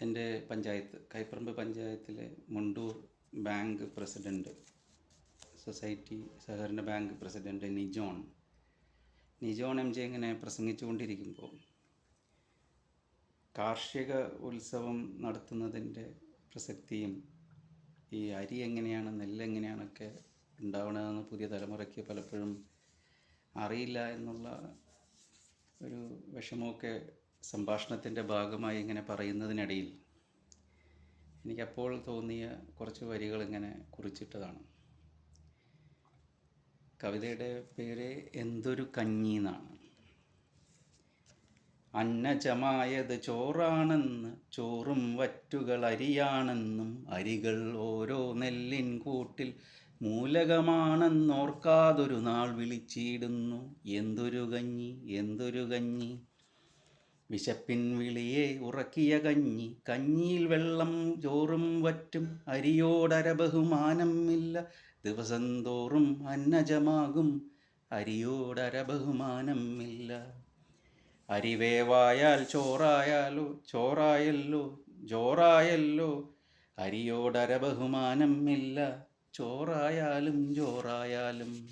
എന്റെ പഞ്ചായത്ത് കൈപ്പറമ്പ് പഞ്ചായത്തിലെ Mundur bank president society സഹകരണ bank president Nijon. Nijon M J ഇങ്ങനെ പ്രസംഗിച്ചുകൊണ്ടിരിക്കുമ്പോൾ കാർഷിക ഉത്സവം നടത്തുന്നതിന്റെ പ്രസക്തിയും ഈ അരി എങ്ങനെയാണ് നെല്ല് എങ്ങനെയാണൊക്കെ ഉണ്ടാവണതെന്ന് പുതിയ തലമുറയ്ക്ക് പലപ്പോഴും അറിയില്ല എന്നുള്ള ഒരു വിഷമമൊക്കെ സംഭാഷണത്തിന്റെ ഭാഗമായി ഇങ്ങനെ പറയുന്നതിനിടയിൽ എനിക്കപ്പോൾ തോന്നിയ കുറച്ച് വരികൾ ഇങ്ങനെ കുറിച്ചിട്ടതാണ്. കവിതയുടെ പേര് എന്തൊരു കഞ്ഞി എന്നാണ്. അന്നജമായത് ചോറാണെന്ന് ചോറും വറ്റുകൾ അരിയാണെന്നും അരികൾ ഓരോ നെല്ലിൻ കൂട്ടിൽ മൂലകമാണെന്നോർക്കാതൊരു നാൾ വിളിച്ചിടുന്നു. എന്തൊരു കഞ്ഞി എന്തൊരു കഞ്ഞി. വിശപ്പിൻ വിളിയെ ഉറക്കിയ കഞ്ഞി. കഞ്ഞിയിൽ വെള്ളം ചോറും വറ്റും. അരിയോടര ബഹുമാനം ഇല്ല ദിവസം തോറും അന്നജമാകും. അരിയോടര ബഹുമാനം ഇല്ല അരിവേവായാൽ ചോറായാലോ ചോറായല്ലോ ചോറായല്ലോ അരിയോടര ബഹുമാനം ഇല്ല ചോറായാലും ചോറായാലും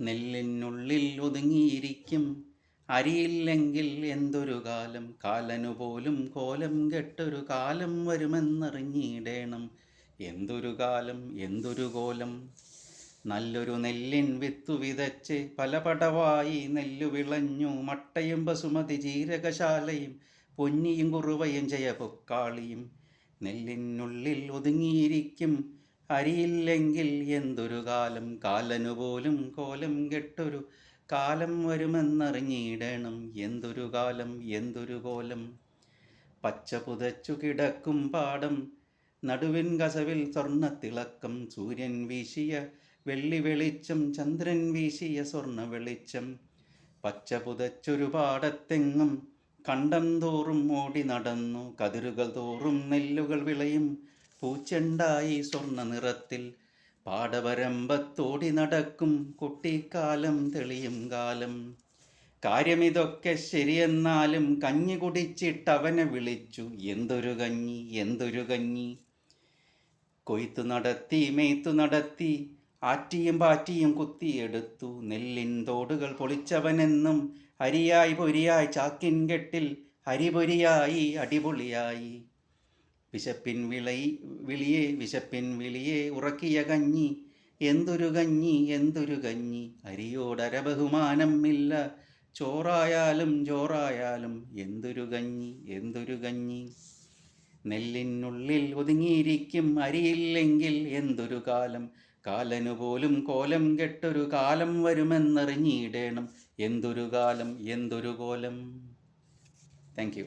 നെല്ലിനുള്ളിൽ ഒതുങ്ങിയിരിക്കും. അരിയില്ലെങ്കിൽ എന്തൊരു കാലം? കാലനു പോലും കോലം കെട്ടൊരു കാലം വരുമെന്നറിഞ്ഞിടേണം. എന്തൊരു കാലം? എന്തൊരു കോലം? നല്ലൊരു നെല്ലിൻ വിത്തു വിതച്ച് പലപടവായി നെല്ലു വിളഞ്ഞു മട്ടയും ബസുമതി ജീരകശാലയും പൊന്നിയും കുറുവയും ജയപൊക്കാളിയും നെല്ലിനുള്ളിൽ ഒതുങ്ങിയിരിക്കും അരിയില്ലെങ്കിൽ എന്തൊരു കാലം? കാലനു പോലും കോലം കെട്ടൊരു കാലം വരുമെന്നറിഞ്ഞിടണം. എന്തൊരു കാലം എന്തൊരു കോലം. പച്ച പുതച്ചു കിടക്കും പാടം. നടുവിൻ കസവിൽ സ്വർണത്തിളക്കം സൂര്യൻ വീശിയ വെള്ളി വെളിച്ചം. ചന്ദ്രൻ വീശിയ സ്വർണ വെളിച്ചം. പച്ച പുതച്ചൊരു പാടത്തെങ്ങും കണ്ടം തോറും ഓടി നടന്നു. കതിരുകൾ തോറും നെല്ലുകൾ വിളയും. പൂച്ചെണ്ടായി സ്വർണ നിറത്തിൽ പാടവരമ്പത്തോടി നടക്കും കുട്ടിക്കാലം തെളിയും കാലം. കാര്യമിതൊക്കെ ശരിയെന്നാലും കഞ്ഞി കുടിച്ചിട്ടവനെ വിളിച്ചു എന്തൊരു കഞ്ഞി എന്തൊരു കഞ്ഞി? കൊയ്ത്തു നടത്തി മെയ്ത്തു നടത്തി ആറ്റിയും പാറ്റിയും കുത്തിയെടുത്തു. നെല്ലിൻ തോടുകൾ പൊളിച്ചവനെന്നും അരിയായി പൊരിയായി ചാക്കിൻ കെട്ടിൽ അരിപൊരിയായി അടിപൊളിയായി. വിശപ്പിൻ വിളൈ വിളിയെ വിശപ്പിൻ വിളിയെ ഉറക്കിയ കഞ്ഞി. എന്തൊരു കഞ്ഞി എന്തൊരു കഞ്ഞി. അരിയോടര ബഹുമാനം ഇല്ല. ചോറായാലും ചോറായാലും എന്തൊരു കഞ്ഞി എന്തൊരു കഞ്ഞി. നെല്ലിനുള്ളിൽ ഒതുങ്ങിയിരിക്കും അരിയില്ലെങ്കിൽ എന്തൊരു കാലം. കാലനു പോലും കോലം കെട്ടൊരു കാലം വരുമെന്നറിഞ്ഞിടേണം. എന്തൊരു കാലം എന്തൊരു കോലം. Thank you